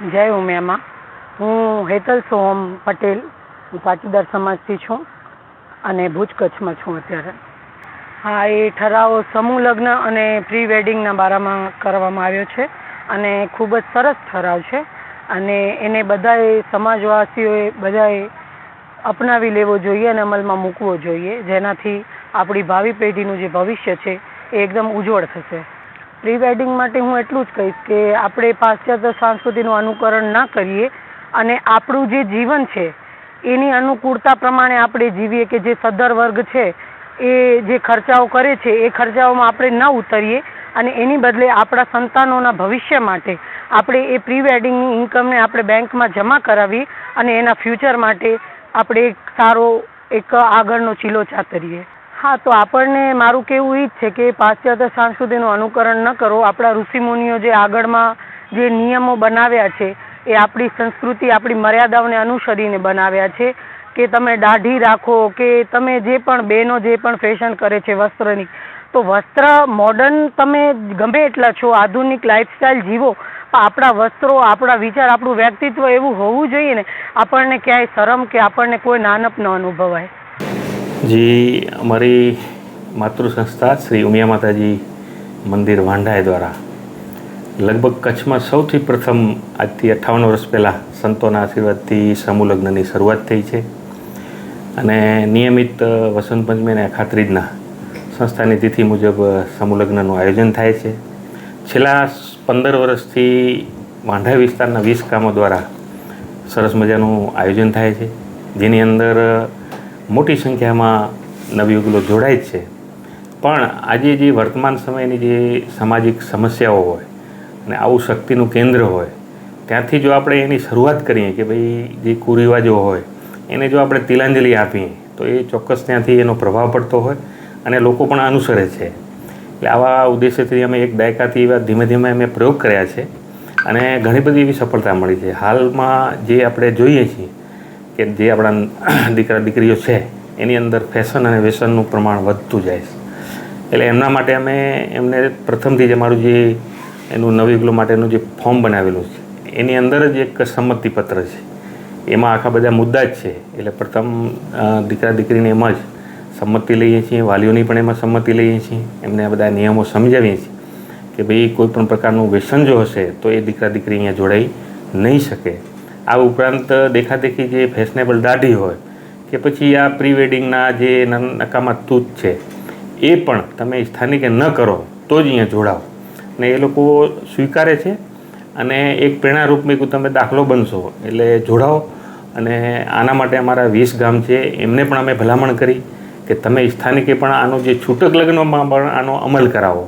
જય ઉમિયામાં હું હેતલ સોહમ પટેલ. હું પાટીદાર સમાજથી છું અને ભુજ કચ્છમાં છું અત્યારે. હા, એ ઠરાવ સમૂહ લગ્ન અને પ્રી વેડિંગના બારામાં કરવામાં આવ્યો છે અને ખૂબ જ સરસ ઠરાવ છે અને એને બધાએ સમાજવાસીઓએ બધાએ અપનાવી લેવો જોઈએ અને અમલમાં મૂકવો જોઈએ. જેનાથી આપણી ભાવિ પેઢીનું જે ભવિષ્ય છે એ એકદમ ઉજ્જવળ થશે. પ્રી વેડિંગ માટે હું એટલું જ કહીશ કે આપણે પાશ્ચાત્ય સંસ્કૃતિનું અનુકરણ ના કરીએ અને આપણું જે જીવન છે, એની અનુકૂળતા પ્રમાણે આપણે જીવીએ કે જે સદ્ધર વર્ગ છે, એ જે ખર્ચાઓ કરે છે, એ ખર્ચાઓમાં આપણે ન ઉતરીએ અને એની બદલે આપણા સંતાનોના ભવિષ્ય માટે આપણે એ પ્રી વેડિંગની ઇન્કમને આપણે બેંકમાં જમા કરાવી અને એના ફ્યુચર માટે આપણે એક સારો, એક આગળનો ચીલો ચાતરીએ. હા, તો આપણને મારું કહેવું એ જ છે કે પાશ્ચાત્ય સંસ્કૃતિનું અનુકરણ ન કરો. આપણા ઋષિમુનિઓ જે આગળમાં જે નિયમો બનાવ્યા છે, એ આપણી સંસ્કૃતિ, આપણી મર્યાદાઓને અનુસરીને બનાવ્યા છે કે તમે દાઢી રાખો, કે તમે જે પણ બહેનો જે પણ ફેશન કરે છે વસ્ત્રની. તો વસ્ત્ર મોડર્ન તમે ગમે એટલા છો, આધુનિક લાઈફસ્ટાઈલ જીવો, પણ આપણા વસ્ત્રો, આપણા વિચાર, આપણું વ્યક્તિત્વ એવું હોવું જોઈએ ને, આપણને ક્યાંય શરમ કે આપણને કોઈ નાનપ ન અનુભવાય. જી, અમારી માતૃ સંસ્થા શ્રી ઉમિયા માતાજી મંદિર વાંઢાએ દ્વારા. લગભગ કચ્છમાં સૌથી પ્રથમ આજથી અઠ્ઠાવન વર્ષ પહેલાં સંતોના આશીર્વાદથી સમૂહ લગ્નની શરૂઆત થઈ છે. અને નિયમિત વસંત પંચમી અને ખાતરીજના સંસ્થાની તિથિ મુજબ સમૂહ લગ્નનું આયોજન થાય છે. છેલ્લા પંદર વર્ષથી વાંઢા વિસ્તારના વીસ કામો દ્વારા સરસ મજાનું આયોજન થાય છે. જેની અંદર મોટી સંખ્યામાં નવયુગલો જોડાય જ છે. પણ આજે જે વર્તમાન સમયની જે સામાજિક સમસ્યાઓ હોય અને આવું શક્તિનું કેન્દ્ર હોય, ત્યાંથી જો આપણે એની શરૂઆત કરીએ કે ભાઈ જે કુરિવાજો હોય, એને જો આપણે તિલાંજલિ આપીએ, તો એ ચોક્કસ ત્યાંથી એનો પ્રભાવ પડતો હોય અને લોકો પણ અનુસરે છે. એટલે આવા ઉદ્દેશ્યથી અમે એક દાયકાથી એવા ધીમે ધીમે અમે પ્રયોગ કર્યા છે અને ઘણી બધી એવી સફળતા મળી છે. હાલમાં જે આપણે જોઈએ છીએ કે જે આપણા દીકરા દીકરીઓ છે, એની અંદર ફેશન અને વ્યસનનું પ્રમાણ વધતું જાય છે. એટલે એમના માટે અમે એમને પ્રથમથી જ અમારું જે એનું નવયુગલો માટેનું જે ફોર્મ બનાવેલું છે, એની અંદર જ એક સંમતિપત્ર છે. એમાં આખા બધા મુદ્દા જ છે. એટલે પ્રથમ દીકરા દીકરીને એમાં જ સંમતિ લઈએ છીએ, વાલીઓની પણ એમાં સંમતિ લઈએ છીએ, એમને આ બધા નિયમો સમજાવીએ છીએ કે ભાઈ કોઈ પણ પ્રકારનું વ્યસન જો હશે, તો એ દીકરા દીકરી અહીંયા જોડાઈ નહીં શકે. આ ઉપરાંત દેખાદેખી જે ફેશનેબલ દાઢી હોય કે પછી આ પ્રી વેડિંગના જે નકામાં તૂત છે, એ પણ તમે સ્થાનિકે ન કરો તો જ અહીંયા જોડાઓ. ને એ લોકો સ્વીકારે છે અને એક પ્રેરણારૂપ મેં તમે દાખલો બનશો એટલે જોડાઓ. અને આના માટે અમારા વીસ ગામ છે, એમને પણ અમે ભલામણ કરી કે તમે સ્થાનિકે પણ આનો જે છૂટક લગ્નમાં પણ આનો અમલ કરાવો.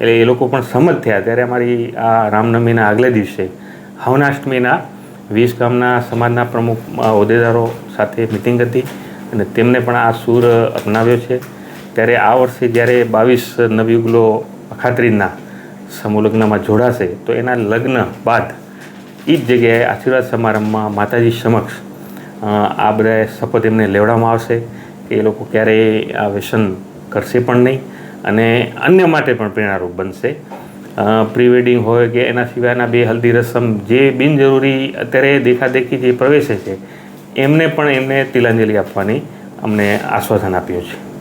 એટલે એ લોકો પણ સંમત થયા. ત્યારે અમારી આ રામનવમીના આગલે દિવસે, હવનાષ્ટમીના વીસ ગામના સમાજના પ્રમુખ હોદ્દેદારો સાથે મિટિંગ હતી અને તેમને પણ આ સૂર અપનાવ્યો છે. ત્યારે આ વર્ષે જ્યારે બાવીસ નવયુગલો અખાત્રીના સમૂહ લગ્નમાં જોડાશે, તો એના લગ્ન બાદ એ જ જગ્યાએ આશીર્વાદ સમારંભમાં માતાજી સમક્ષ આ બધા શપથ એમને લેવડાવવામાં આવશે કે એ લોકો ક્યારેય આ વ્યસન કરશે પણ નહીં અને અન્ય માટે પણ પ્રેરણારૂપ બનશે. પ્રી વેડિંગ હોય કે એના સિવાયના બે હલ્દી રસમ જે બિનજરૂરી અત્યારે દેખાદેખી જે પ્રવેશે છે, એમને પણ એમને તિલાંજલિ આપવાની અમને આશ્વાસન આપ્યું છે.